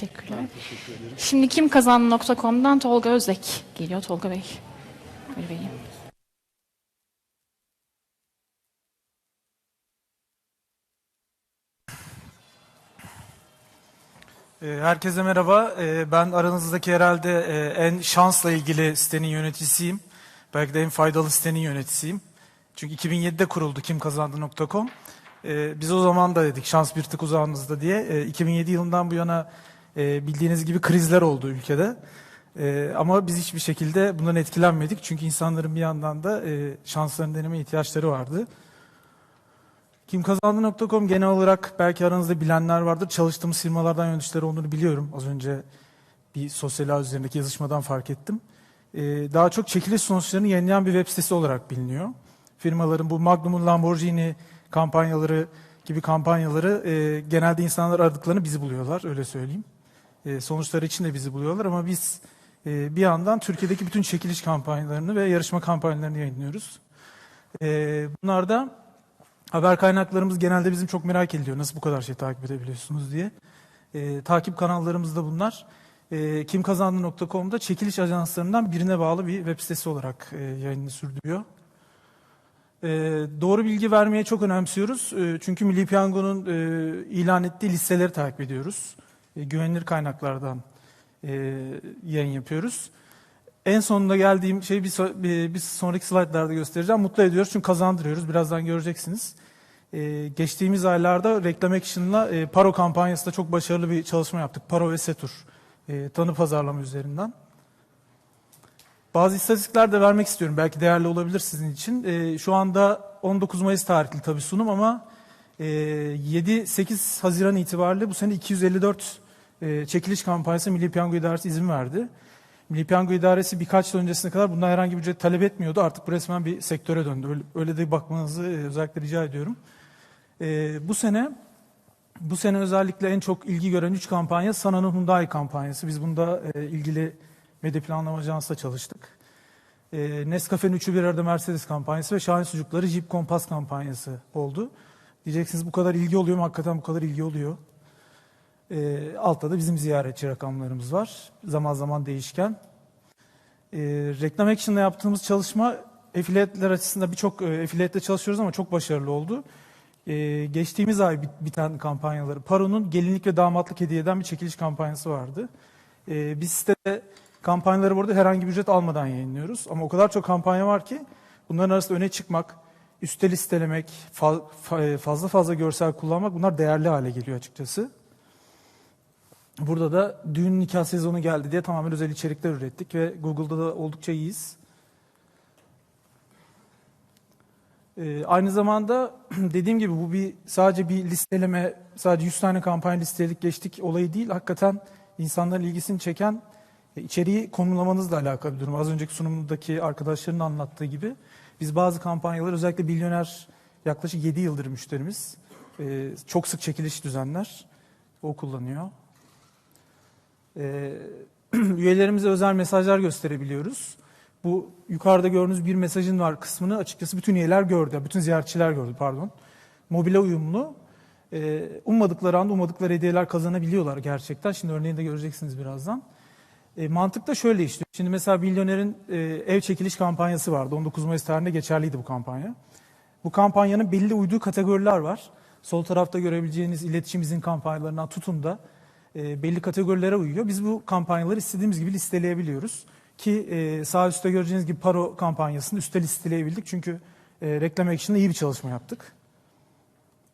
Teşekkürler. Şimdi kim kazandı.com'dan Tolga Özek geliyor. Tolga Bey. Böyle vereyim. Ee, Herkese merhaba. Ee, Ben aranızdaki herhalde e, en şansla ilgili sitenin yöneticisiyim. Belki de en faydalı sitenin yöneticisiyim. Çünkü 2007'de kuruldu kimkazandı.com. Ee, Biz o zaman da dedik şans bir tık uzağınızda diye. Ee, 2007 yılından bu yana e, bildiğiniz gibi krizler oldu ülkede. Ee, Ama biz hiçbir şekilde bundan etkilenmedik. Çünkü insanların bir yandan da e, şanslarını deneme ihtiyaçları vardı. Kimkazandı.com genel olarak belki aranızda bilenler vardır. Çalıştığımız firmalardan yöneticileri olduğunu biliyorum. Az önce bir sosyal ağ üzerindeki yazışmadan fark ettim. Ee, daha çok çekiliş sonuçlarını yayınlayan bir web sitesi olarak biliniyor. Firmaların bu Magnum'un Lamborghini kampanyaları gibi kampanyaları e, genelde insanlar aradıklarını bizi buluyorlar öyle söyleyeyim. E, sonuçları için de bizi buluyorlar ama biz e, bir yandan Türkiye'deki bütün çekiliş kampanyalarını ve yarışma kampanyalarını yayınlıyoruz. E, bunlarda Haber kaynaklarımız genelde bizim çok merak ediliyor. Nasıl bu kadar şey takip edebiliyorsunuz diye. Takip kanallarımız da bunlar. Kimkazandı.com'da çekiliş ajanslarından birine bağlı bir web sitesi olarak e, yayını sürdürüyor. Doğru bilgi vermeye çok önemsiyoruz. Çünkü Milli Piyango'nun ilan ettiği listeleri takip ediyoruz. E, güvenilir kaynaklardan e, yayın yapıyoruz. En sonunda geldiğim şeyi bir, bir sonraki slaytlarda göstereceğim. Mutlu ediyoruz çünkü kazandırıyoruz. Birazdan göreceksiniz. Ee, geçtiğimiz aylarda Reklam Action'la e, Paro kampanyasında çok başarılı bir çalışma yaptık. Paro ve Setur. E, tanı pazarlama üzerinden. Bazı istatistikler de vermek istiyorum. Belki değerli olabilir sizin için. E, şu anda 19 Mayıs tarihli tabii sunum ama e, 7-8 Haziran itibariyle bu sene 254 e, çekiliş kampanyası Milli Piyango İdaresi izin verdi. Milli Piyango İdaresi birkaç yıl öncesine kadar bundan herhangi bir ücret talep etmiyordu. Artık bu resmen bir sektöre döndü. Öyle, öyle de bakmanızı e, özellikle rica ediyorum. E, bu sene bu sene özellikle en çok ilgi gören 3 kampanya Sana'nın Hyundai kampanyası. Biz bunda e, ilgili medya planlama ajansla çalıştık. E, Nescafe'nin üçü bir arada Mercedes kampanyası ve Şahin Sucukları Jeep Compass kampanyası oldu. Diyeceksiniz bu kadar ilgi oluyor mu? Hakikaten bu kadar ilgi oluyor. E, altta da bizim ziyaretçi rakamlarımız var. Zaman zaman değişken. E, reklam Action'da yaptığımız çalışma affiliate'ler açısından birçok e, affiliate'le çalışıyoruz ama çok başarılı oldu. E, geçtiğimiz ay bit- biten kampanyaları, Paro'nun gelinlik ve damatlık hediye eden bir çekiliş kampanyası vardı. E, biz sitede kampanyaları burada herhangi bir ücret almadan yayınlıyoruz. Ama o kadar çok kampanya var ki bunların arasında öne çıkmak, üste listelemek, fa- fazla fazla görsel kullanmak bunlar değerli hale geliyor açıkçası. Burada da düğün nikah sezonu geldi diye tamamen özel içerikler ürettik ve Google'da da oldukça iyiyiz. Ee, aynı zamanda dediğim gibi bu bir sadece bir listeleme, sadece 100 tane kampanya listeledik geçtik olayı değil. Hakikaten insanların ilgisini çeken e, içeriği konumlamanızla alakalı bir durum. Az önceki sunumdaki arkadaşların anlattığı gibi biz bazı kampanyalar özellikle milyoner yaklaşık 7 yıldır müşterimiz. Ee, çok sık çekiliş düzenler. O kullanıyor. Ee, üyelerimize özel mesajlar gösterebiliyoruz. Bu yukarıda gördüğünüz bir mesajın var kısmını açıkçası bütün üyeler gördü, bütün ziyaretçiler gördü pardon. Mobile uyumlu. Ee, ummadıkları anda ummadıkları hediyeler kazanabiliyorlar gerçekten. Şimdi örneğini de göreceksiniz birazdan. E, mantık da şöyle işliyor. Şimdi mesela Milyoner'in e, ev çekiliş kampanyası vardı. 19 Mayıs tarihinde geçerliydi bu kampanya. Bu kampanyanın belli uyduğu kategoriler var. Sol tarafta görebileceğiniz iletişim izin kampanyalarından tutun da e, belli kategorilere uyuyor. Biz bu kampanyaları istediğimiz gibi listeleyebiliyoruz. Ki e, sağ üstte göreceğiniz gibi Paro kampanyasını üstte listeleyebildik. Çünkü e, reklam action'da iyi bir çalışma yaptık.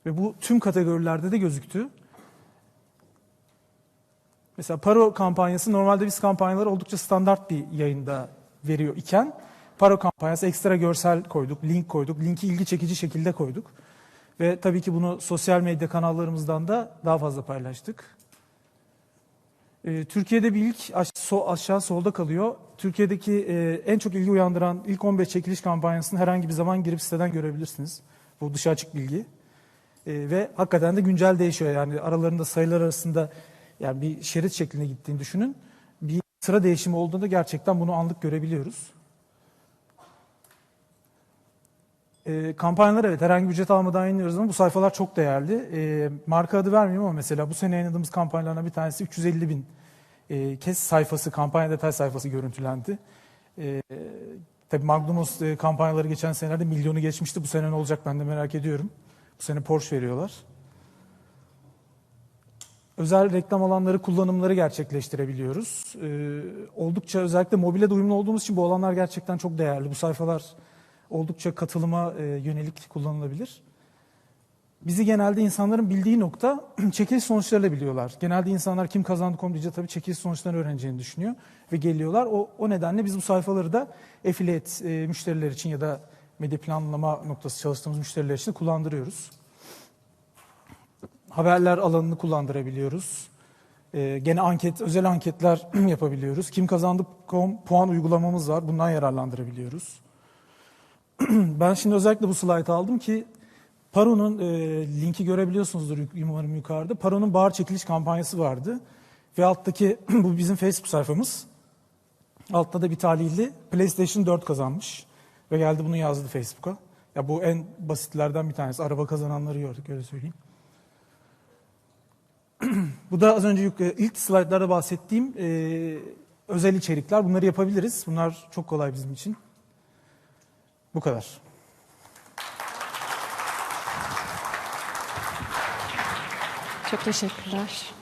Ve bu tüm kategorilerde de gözüktü. Mesela Paro kampanyası normalde biz kampanyaları oldukça standart bir yayında veriyor iken Paro kampanyası ekstra görsel koyduk, link koyduk, linki ilgi çekici şekilde koyduk. Ve tabii ki bunu sosyal medya kanallarımızdan da daha fazla paylaştık. Ee, Türkiye'de bir ilk aşağı solda kalıyor. Türkiye'deki e, en çok ilgi uyandıran ilk 15 çekiliş kampanyasını herhangi bir zaman girip siteden görebilirsiniz. Bu dışa açık bilgi. E, ve hakikaten de güncel değişiyor. Yani aralarında sayılar arasında yani bir şerit şeklinde gittiğini düşünün. Bir sıra değişimi olduğunda gerçekten bunu anlık görebiliyoruz. E, kampanyalar evet herhangi bir ücret almadan yayınlıyoruz ama bu sayfalar çok değerli. E, marka adı vermeyeyim ama mesela bu sene yayınladığımız kampanyalardan bir tanesi 350 bin e, kez sayfası, kampanya detay sayfası görüntülendi. E, tabii Magnumos e, kampanyaları geçen senelerde milyonu geçmişti. Bu sene ne olacak ben de merak ediyorum. Bu sene Porsche veriyorlar. Özel reklam alanları kullanımları gerçekleştirebiliyoruz. Ee, oldukça özellikle mobile de uyumlu olduğumuz için bu alanlar gerçekten çok değerli. Bu sayfalar oldukça katılıma e, yönelik kullanılabilir. Bizi genelde insanların bildiği nokta çekiliş sonuçlarıyla biliyorlar. Genelde insanlar kim kazandı.com diyece tabii çekiliş sonuçlarını öğreneceğini düşünüyor ve geliyorlar. O, o nedenle biz bu sayfaları da affiliate e, müşteriler için ya da medya planlama noktası çalıştığımız müşteriler için kullandırıyoruz. Haberler alanını kullandırabiliyoruz. Ee, gene anket, özel anketler yapabiliyoruz. Kim kazandı.com puan uygulamamız var. Bundan yararlandırabiliyoruz. ben şimdi özellikle bu slaytı aldım ki Paro'nun e, linki görebiliyorsunuzdur umarım yukarıda. Paro'nun bahar çekiliş kampanyası vardı. Ve alttaki bu bizim Facebook sayfamız. Altta da bir talihli PlayStation 4 kazanmış. Ve geldi bunu yazdı Facebook'a. Ya bu en basitlerden bir tanesi. Araba kazananları gördük öyle söyleyeyim. Bu da az önce yuk- ilk slaytlarda bahsettiğim e, özel içerikler. Bunları yapabiliriz. Bunlar çok kolay bizim için. Bu kadar. Çok teşekkürler.